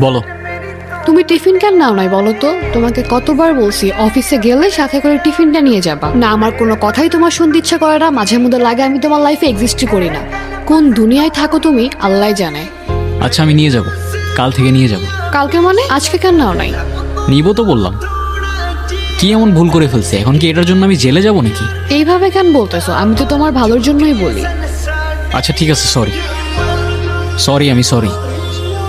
বলো। তুমি টিফিন কেন নাও নাই বলো তো? তোমাকে কতবার বলছি অফিসে গেলে সাথে করে টিফিনটা নিয়ে যাবা। না আমার কোনো কথাই তোমার শুনতে ইচ্ছা করে না মাঝে মধ্যে লাগে আমি তোমার লাইফে এক্সিস্টই করি না। কোন দুনিয়ায় থাকো তুমি আল্লাহ জানে। আচ্ছা আমি নিয়ে যাব। কাল থেকে নিয়ে যাব। কালকে মানে? আজকে কেন নাও নাই? নিব তো বললাম। কি এমন ভুল করে ফেলছে? এখন কি এটার জন্য আমি জেলে যাব নাকি? এইভাবে কেন বলতেছো? আমি তো তোমার ভালোর জন্যই বলি। আচ্ছা ঠিক আছে সরি সরি আমি সরি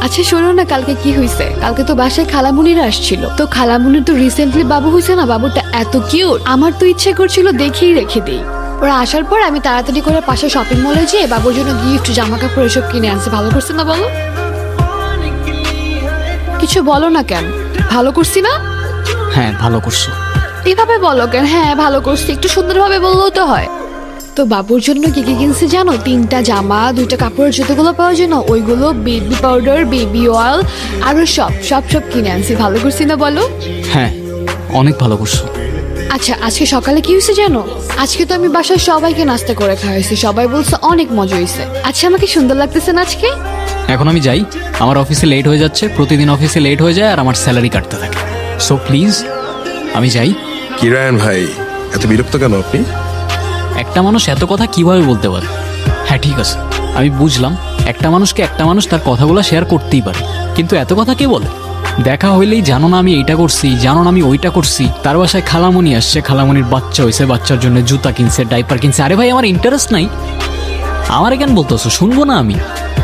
আচ্ছা শোনো না কালকে কি হয়েছে কালকে তো বাসায় খালামুনিরা আসছিল। তো খালামুনির তো রিসেন্টলি বাবু হয়েছে না? বাবুটা এত কিউট আমার তো ইচ্ছে করছিল দেখেই রেখে দিই। ওরা আসার পর আমি তাড়াতাড়ি করে পাশে শপিং মলে যেয়ে বাবুর জন্য গিফট জামা কাপড় এসব কিনে আনছে। ভালো করছে না বলো কিছু বলো না কেন? ভালো করছি না? হ্যাঁ ভালো করছ। এভাবে বলো কেন? হ্যাঁ ভালো করছি। একটু সুন্দরভাবে বললেও তো হয়। তো বাবুর জন্য কি কি কিনছি জানো? তিনটা জামা দুইটা কাপড়ের জুতোগুলো পাওয়ার জন্য ওইগুলো বেবি পাউডার বেবি অয়েল আরও সব সব সব কিনে আনছি। ভালো করছি না বলো? হ্যাঁ অনেক ভালো করছ। আচ্ছা আজকে সকালে কি হয়েছে জানো? আজকে তো আমি বাসায় সবাইকে নাস্তা করে খাওয়াইছি সবাই বলছে অনেক মজা হয়েছে। আচ্ছা আমাকে সুন্দর লাগতেছে না আজকে? এখন আমি যাই আমার অফিসে লেট হয়ে যাচ্ছে প্রতিদিন অফিসে লেট হয়ে যায় আর আমার স্যালারি কাটতে থাকে। সো প্লিজ আমি যাই। কিরায়ন ভাই এত বিরক্ত কেন আপনি? একটা মানুষ এত কথা কীভাবে বলতে পারে? হ্যাঁ ঠিক আছে। আমি বুঝলাম একটা মানুষকে একটা মানুষ তার কথাগুলো শেয়ার করতেই পারে। কিন্তু এত কথা কে বলে? দেখা হইলেই জানো না আমি এইটা করছি জানো না আমি ওইটা করছি। তার বাসায় খালামণি আসছে খালামণির বাচ্চা হয়েছে বাচ্চার জন্য জুতা কিনছে ডাইপার কিনছে। আরে ভাই আমার ইন্টারেস্ট নাই। আমার কেন বলতেছো? শুনব না আমি।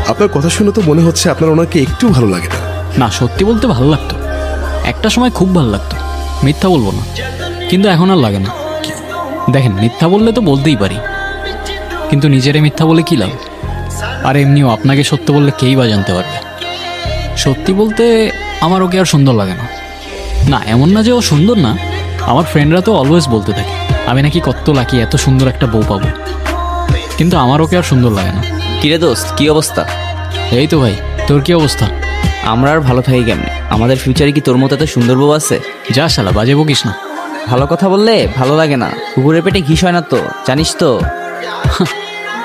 আপনার কথা শুনে তো মনে হচ্ছে আপনার ওনাকে একটু ভালো লাগে না। না সত্যি বলতে ভালো লাগতো। একটা সময় খুব ভালো লাগতো। মিথ্যা বলব না। কিন্তু এখন আর লাগে না। দেখেন মিথ্যা বললে তো বলতেই পারি। কিন্তু নিজেরে মিথ্যা বলে কী লাভ? আর এমনিও আপনাকে সত্য বললে কেই বা জানতে পারবে? সত্যি বলতে আমার ওকে আর সুন্দর লাগে না? না এমন না যে ও সুন্দর না। আমার ফ্রেন্ডরা তো অলওয়েজ বলতে থাকে আমি নাকি কত লাকি এত সুন্দর একটা বউ পাবো। কিন্তু আমার ওকে আর সুন্দর লাগে না? কিরে দোস্ত কি অবস্থা? এই তো ভাই তোর কি অবস্থা? আমরা আর ভালো থাকি কেমনে? আমাদের ফিউচারে কি তোর মতো এত সুন্দর বউ আছে? যা শালা বাজে বকিস না। ভালো কথা বললে ভালো লাগে না। কুকুরের পেটে ঘিস হয় না তো জানিস তো।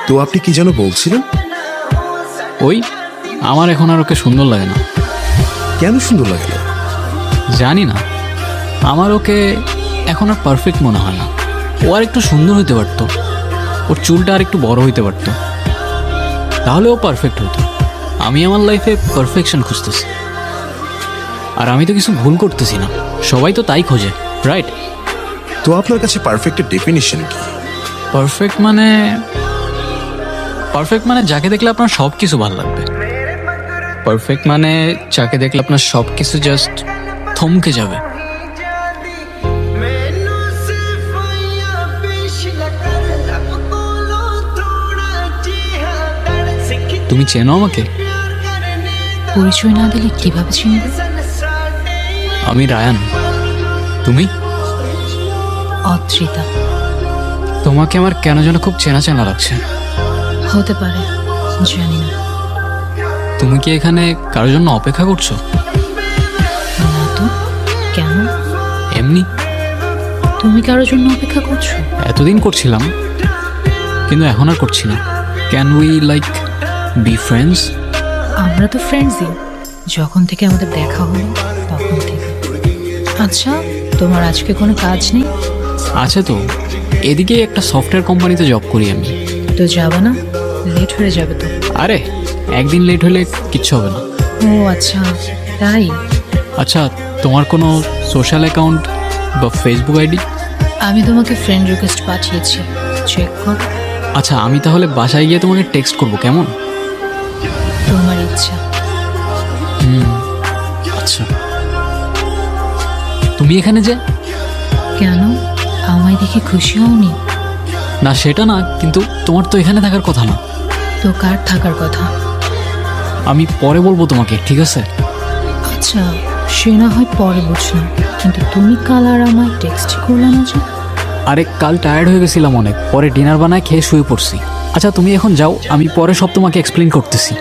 তো আপনি কি যেন বলছিলেন? ওই আমার এখন আর ওকে সুন্দর লাগে না। কেন সুন্দর লাগে না? জানি না। আমার ওকে এখন আর পারফেক্ট মনে হয় না। ও আর একটু সুন্দর হইতে পারতো। ওর চুলটা আর একটু বড় হইতে পারতো। তাহলে ও পারফেক্ট হতো আমি আমার লাইফে পারফেকশন খুঁজতেছি। আর আমি তো কিছু ভুল করতেছি না। সবাই তো তাই খোঁজে। রাইট তো আপনার কাছে পারফেক্টের ডেফিনিশন কি? পারফেক্ট মানে পারফেক্ট মানে যাকে দেখলে আপনার সব কিছু ভালো লাগবে। পারফেক্ট মানে যাকে দেখলে আপনার সব কিছু জাস্ট থমকে যাবে। তুমি চেনো আমাকে? পরিচয় না দিলে কীভাবে চিনবে? আমি রায়ান। তুমি? অদ্রিতা। তোমাকে আমার কেন যেন খুব চেনা চেনা লাগছে। হতে পারে জানি না। তুমি কি এখানে কারোর জন্য অপেক্ষা করছ? না তো কেন? এমনি। তুমি কারোর জন্য অপেক্ষা করছ? এতদিন করছিলাম কিন্তু এখন আর করছি না। Can we like be friends আমরা তো ফ্রেন্ডসই যখন থেকে আমাদের দেখা হলো তখন থেকে। আচ্ছা তোমার আজকে কোনো কাজ নেই? আছে তো। এদিকে একটা সফটওয়্যার কোম্পানিতে জব করি আমি। তো যাবে না? লেট হয়ে যাবে তো। আরে একদিন লেট হলে কিচ্ছু হবে না। ও আচ্ছা তাই? আচ্ছা তোমার কোনো সোশ্যাল অ্যাকাউন্ট বা ফেসবুক আইডি আমি তোমাকে ফ্রেন্ড রিকোয়েস্ট পাঠিয়েছি। চেক কর। আচ্ছা আমি তাহলে বাসায় গিয়ে তোমাকে টেক্সট করব কেমন? তোমার ইচ্ছা। হুম আচ্ছা। তুমি এখানে যে? কেন? আমায় দেখে খুশি হওনি। না সেটা না কিন্তু তোমার তো এখানে থাকার কথা না। তো কার থাকার কথা? আমি পরে বলব তোমাকে ঠিক আছে? আচ্ছা সে না হয় পরে বুঝলাম কিন্তু তুমি কাল আর আমায় টেক্সট করলে না যে? আরে কাল টায়ার্ড হয়ে গেছিলাম অনেক পরে ডিনার বানায় খেয়ে শুয়ে পড়ছি। আচ্ছা তুমি এখন যাও আমি পরে সব তোমাকে এক্সপ্লেন করতেছি।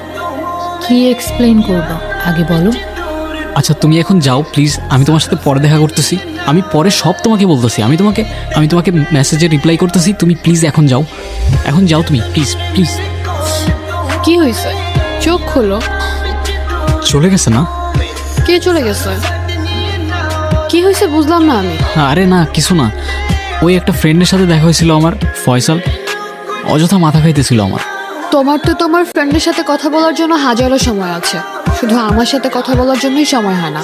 কি এক্সপ্লেন করব? আগে বলো। আচ্ছা তুমি এখন যাও প্লিজ আমি তোমার সাথে পরে দেখা করতেছি। আমি পরে সব তোমাকে বলতেছি। আমি তোমাকে আমি তোমাকে মেসেজে রিপ্লাই করতেছি। তুমি প্লিজ এখন যাও। এখন যাও তুমি প্লিজ প্লিজ কি হয়েছে চোখ খোলো। চলে গেছে না? কে চলে গেছে? কি হয়েছে বুঝলাম না আমি। আরে না কিছু না। ওই একটা ফ্রেন্ডের সাথে দেখা হয়েছিল আমার ফয়সাল। অযথা মাথা খাইতেছিল আমার। তোমার তো তোমার ফ্রেন্ডের সাথে কথা বলার জন্য হাজারো সময় আছে। শুধু আমার সাথে কথা বলার জন্যই সময় হয় না।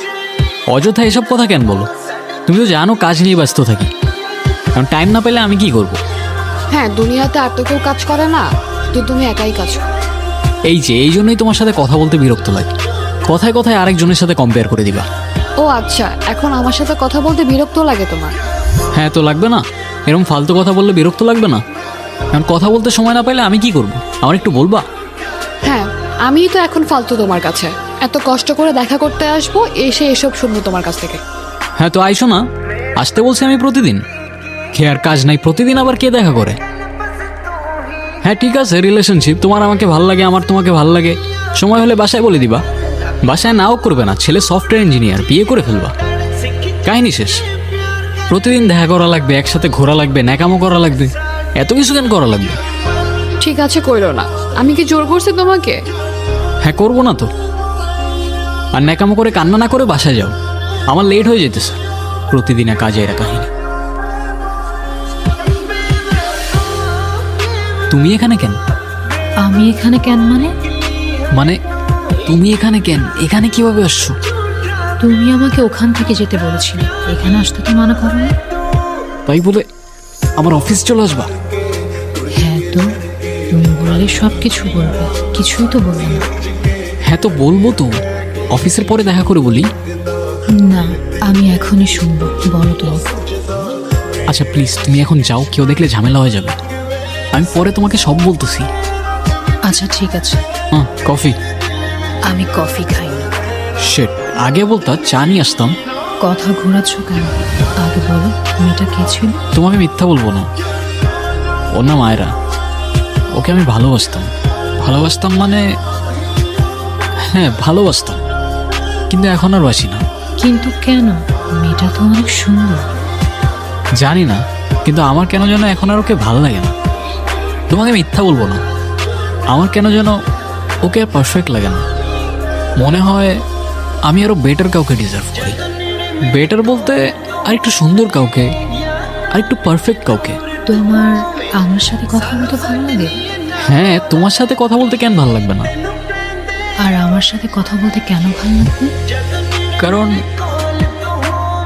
অযথা এসব কথা কেন বলো? তুমি তো জানো কাজ নিয়ে ব্যস্ত থাকি। কারণ টাইম না পেলে আমি কি করব। হ্যাঁ দুনিয়াতে আর তো কেউ কাজ করে না তো তুমি একাই কাজ করো। এই যে এই জন্যই তোমার সাথে কথা বলতে বিরক্ত লাগে। কথায় কথায় আরেকজনের সাথে কম্পেয়ার করে দিবা। ও আচ্ছা এখন আমার সাথে কথা বলতে বিরক্ত লাগে তোমার? হ্যাঁ তো লাগবে না। এরকম ফালতু কথা বললে বিরক্ত লাগবে না। কারণ কথা বলতে সময় না পাইলে আমি কি করব? আমার একটু বলবা? হ্যাঁ আমিই তো এখন ফালতু তোমার কাছে। এত কষ্ট করে দেখা করতে আসব এসে এসব শুনব তোমার কাছ থেকে। হ্যাঁ তো আইসো না। আসতে বলছি আমি প্রতিদিন। খেয়ে আর কাজ নাই প্রতিদিন আবার কে দেখা করে? হ্যাঁ ঠিক আছে রিলেশনশিপ তোমার আমাকে ভালো লাগে আমার তোমাকে ভালো লাগে। সময় হলে বাসায় বলে দিবা। বাসায় নাও করবে না ছেলে সফটওয়্যার ইঞ্জিনিয়ার বিয়ে করে ফেলবা। কাহিনী শেষ। প্রতিদিন দেখা করা লাগবে একসাথে ঘোরা লাগবে ন্যাকামো করা লাগবে। এত কিছু কেন করা লাগবে? ঠিক আছে কইরো না। আমি কি জোর করছি তোমাকে? হ্যাঁ করব না তো। আর ন্যাকামো করে কান্না না করে বাসায় যাও। আমার লেট হয়ে যেতে যেতেছে প্রতিদিনের কাজে এরা কাহিনী। তুমি এখানে কেন? আমি এখানে কেন মানে? মানে তুমি এখানে কেন? এখানে কীভাবে আসছো? তুমি আমাকে ওখান থেকে যেতে বলেছিলে। এখানে আসতে তো মানা করো না। তাই বলে আমার অফিস চলে আসবা? হ্যাঁ তো তুমি বললে সব কিছু বলবে। কিছুই তো বলবে না। হ্যাঁ তো বলব তো। অফিসের পরে দেখা করে বলি? না আমি এখনই শুনব। বলো তুমি। আচ্ছা প্লিজ তুমি এখন যাও কেউ দেখলে ঝামেলা হয়ে যাবে। আমি পরে তোমাকে সব বলতেছি। আচ্ছা ঠিক আছে। হ্যাঁ কফি। আমি কফি খাই। না শেট আগে বলতা চা নিয়ে আসতাম। কথা ঘোরাচ্ছ কেন? আগে বলো মেয়েটা কে ছিল? তোমাকে মিথ্যা বলব না। ওর নাম আয়রা। ওকে আমি ভালোবাসতাম। ভালোবাসতাম মানে হ্যাঁ ভালোবাসতাম। কিন্তু এখন আর বাসি না। কিন্তু কেন? মেয়েটা তো অনেক সুন্দর। জানি না কিন্তু আমার কেন যেন এখন আর ওকে ভালো লাগে না। তোমাকে মিথ্যা বলব না। আমার কেন যেন ওকে আর পারফেক্ট লাগে না। মনে হয় আমি আরও বেটার কাউকে ডিজার্ভ করি। বেটার বলতে আর একটু সুন্দর কাউকে আর একটু পারফেক্ট কাউকে। তোমার আমার সাথে কথা বলতে ভালো লাগে? হ্যাঁ তোমার সাথে কথা বলতে কেন ভালো লাগবে না? আর আমার সাথে কথা বলতে কেন ভালো লাগবে? কারণ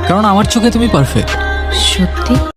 কারণ আমার চোখে তুমি পারফেক্ট সত্যি?